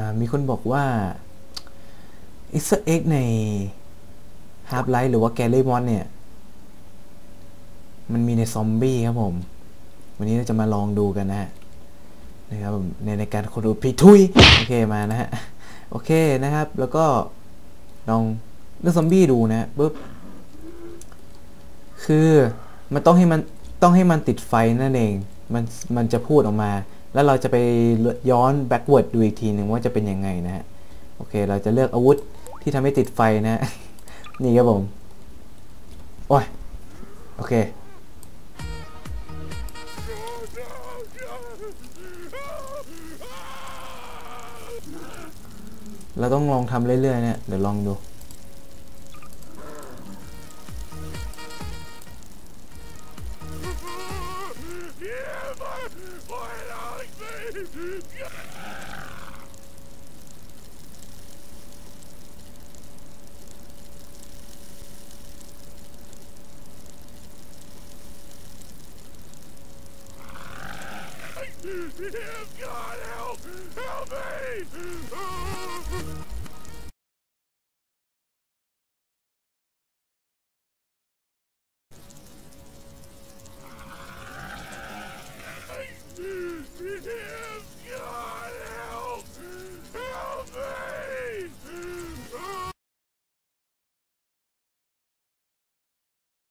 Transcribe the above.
ามีคนบอกว่า e อ s t e r egg ใน Half Life หรือว่า g a r y m o n เนี่ย มันมีในซอมบี้ครับผม วันนี้เราจะมาลองดูกันนะฮะนะครับในในการคนดูพีทุย โอเคมานะฮะ โอเคนะครับ แล้วก็ลองเรื่องซอมบี้ดูนะปุ๊บ คือมันต้องให้มันต้องให้มันติดไฟนั่นเอง มันมันจะพูดออกมา แล้วเราจะไปย้อนแบ็กเวิร์ดดูอีกทีหนึ่งว่าจะเป็นยังไงนะฮะ โอเค เราจะเลือกอาวุธที่ทำให้ติดไฟนะฮะนี่ครับผม โอ้ย โอเค เราต้องลองทำเรื่อยๆเนี่ยเดี๋ยวลองดู God help! Help me!